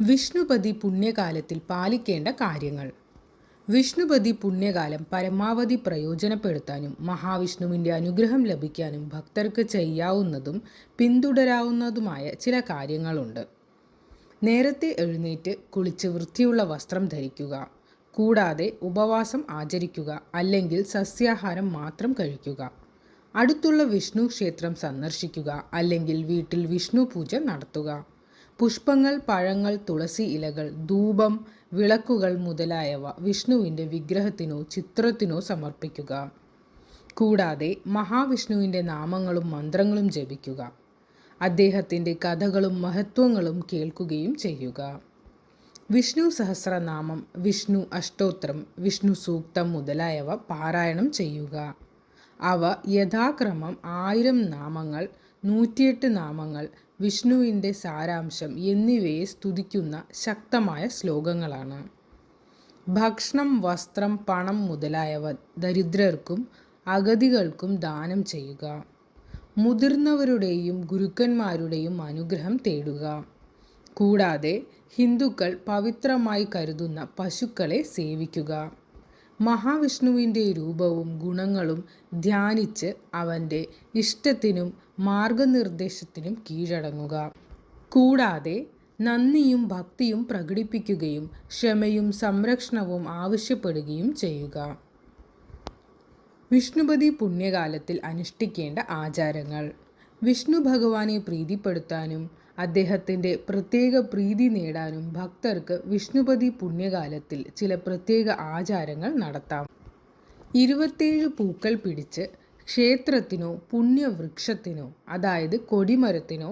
വിഷ്ണുപതി പുണ്യകാലത്തിൽ പാലിക്കേണ്ട കാര്യങ്ങൾ. വിഷ്ണുപതി പുണ്യകാലം പരമാവധി പ്രയോജനപ്പെടുത്താനും മഹാവിഷ്ണുവിന്റെ അനുഗ്രഹം ലഭിക്കാനും ഭക്തർക്ക് ചെയ്യാവുന്നതും പിന്തുടരാവുന്നതുമായ ചില കാര്യങ്ങളുണ്ട്. നേരത്തെ എഴുന്നേറ്റ് കുളിച്ച് വൃത്തിയുള്ള വസ്ത്രം ധരിക്കുക കൂടാതെ ഉപവാസം ആചരിക്കുക അല്ലെങ്കിൽ സസ്യാഹാരം മാത്രം കഴിക്കുക. അടുത്തുള്ള വിഷ്ണു ക്ഷേത്രം സന്ദർശിക്കുക അല്ലെങ്കിൽ വീട്ടിൽ വിഷ്ണു പൂജ നടത്തുക. പുഷ്പങ്ങൾ പഴങ്ങൾ തുളസി ഇലകൾ ധൂപം വിളക്കുകൾ മുതലായവ വിഷ്ണുവിന്റെ വിഗ്രഹത്തിനോ ചിത്രത്തിനോ സമർപ്പിക്കുക. കൂടാതെ മഹാവിഷ്ണുവിന്റെ നാമങ്ങളും മന്ത്രങ്ങളും ജപിക്കുക. അദ്ദേഹത്തിന്റെ കഥകളും മഹത്വങ്ങളും കേൾക്കുകയും ചെയ്യുക. വിഷ്ണു സഹസ്രനാമം വിഷ്ണു അഷ്ടോത്രം വിഷ്ണു സൂക്തം മുതലായവ പാരായണം ചെയ്യുക. അവ യഥാക്രമം ആയിരം നാമങ്ങൾ നൂറ്റിയെട്ട് നാമങ്ങൾ വിഷ്ണുവിന്റെ സാരാംശം എന്നിവയെ സ്തുതിക്കുന്ന ശക്തമായ ശ്ലോകങ്ങളാണ്. ഭക്ഷണം വസ്ത്രം പണം മുതലായവ ദരിദ്രർക്കും അഗതികൾക്കും ദാനം ചെയ്യുക. മുതിർന്നവരുടെയും ഗുരുക്കന്മാരുടെയും അനുഗ്രഹം തേടുക. കൂടാതെ ഹിന്ദുക്കൾ പവിത്രമായി കരുതുന്ന പശുക്കളെ സേവിക്കുക. മഹാവിഷ്ണുവിന്റെ രൂപവും ഗുണങ്ങളും ധ്യാനിച്ച് അവന്റെ ഇഷ്ടത്തിനും മാർഗനിർദ്ദേശത്തിനും കീഴടങ്ങുക. കൂടാതെ നന്ദിയും ഭക്തിയും പ്രകടിപ്പിക്കുകയും ക്ഷമയും സംരക്ഷണവും ആവശ്യപ്പെടുകയും ചെയ്യുക. വിഷ്ണുപതി പുണ്യകാലത്തിൽ അനുഷ്ഠിക്കേണ്ട ആചാരങ്ങൾ. വിഷ്ണു ഭഗവാനെ പ്രീതിപ്പെടുത്താനും അദ്ദേഹത്തിന്റെ പ്രത്യേക പ്രീതി നേടാനും ഭക്തർക്ക് വിഷ്ണുപതി പുണ്യകാലത്തിൽ ചില പ്രത്യേക ആചാരങ്ങൾ നടത്താം. ഇരുപത്തേഴ് പൂക്കൾ പിടിച്ച് ക്ഷേത്രത്തിനോ പുണ്യവൃക്ഷത്തിനോ അതായത് കൊടിമരത്തിനോ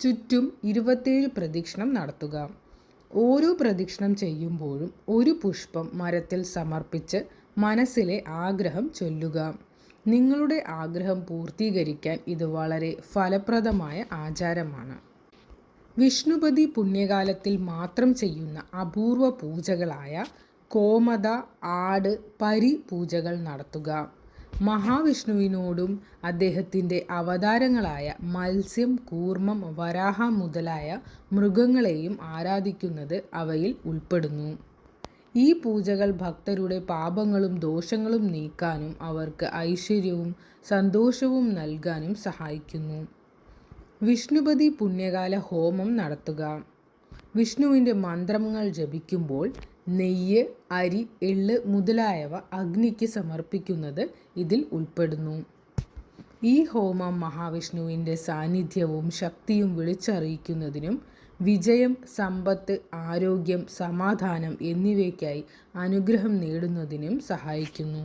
ചുറ്റും ഇരുപത്തേഴ് പ്രദക്ഷിണം നടത്തുക. ഓരോ പ്രദക്ഷിണം ചെയ്യുമ്പോഴും ഒരു പുഷ്പം മരത്തിൽ സമർപ്പിച്ച് മനസ്സിലെ ആഗ്രഹം ചൊല്ലുക. നിങ്ങളുടെ ആഗ്രഹം പൂർത്തീകരിക്കാൻ ഇത് വളരെ ഫലപ്രദമായ ആചാരമാണ്. വിഷ്ണുപതി പുണ്യകാലത്തിൽ മാത്രം ചെയ്യുന്ന അപൂർവ പൂജകളായ കോമത ആട് പരി പൂജകൾ നടത്തുക. മഹാവിഷ്ണുവിനോടും അദ്ദേഹത്തിന്റെ അവതാരങ്ങളായ മത്സ്യം കൂർമ്മം വരാഹ മുതലായ മൃഗങ്ങളെയും ആരാധിക്കുന്നത് അവയിൽ ഉൾപ്പെടുന്നു. ഈ പൂജകൾ ഭക്തരുടെ പാപങ്ങളും ദോഷങ്ങളും നീക്കാനും അവർക്ക് ഐശ്വര്യവും സന്തോഷവും നൽകാനും സഹായിക്കുന്നു. വിഷ്ണുപതി പുണ്യകാല ഹോമം നടത്തുക. വിഷ്ണുവിന്റെ മന്ത്രങ്ങൾ ജപിക്കുമ്പോൾ നെയ്യ് അരി എള്ള് മുതലായവ അഗ്നിക്ക് സമർപ്പിക്കുന്നത് ഇതിൽ ഉൾപ്പെടുന്നു. ഈ ഹോമം മഹാവിഷ്ണുവിന്റെ സാന്നിധ്യവും ശക്തിയും വിളിച്ചറിയിക്കുന്നതിനും വിജയം സമ്പത്ത് ആരോഗ്യം സമാധാനം എന്നിവയ്ക്കായി അനുഗ്രഹം നേടുന്നതിനും സഹായിക്കുന്നു.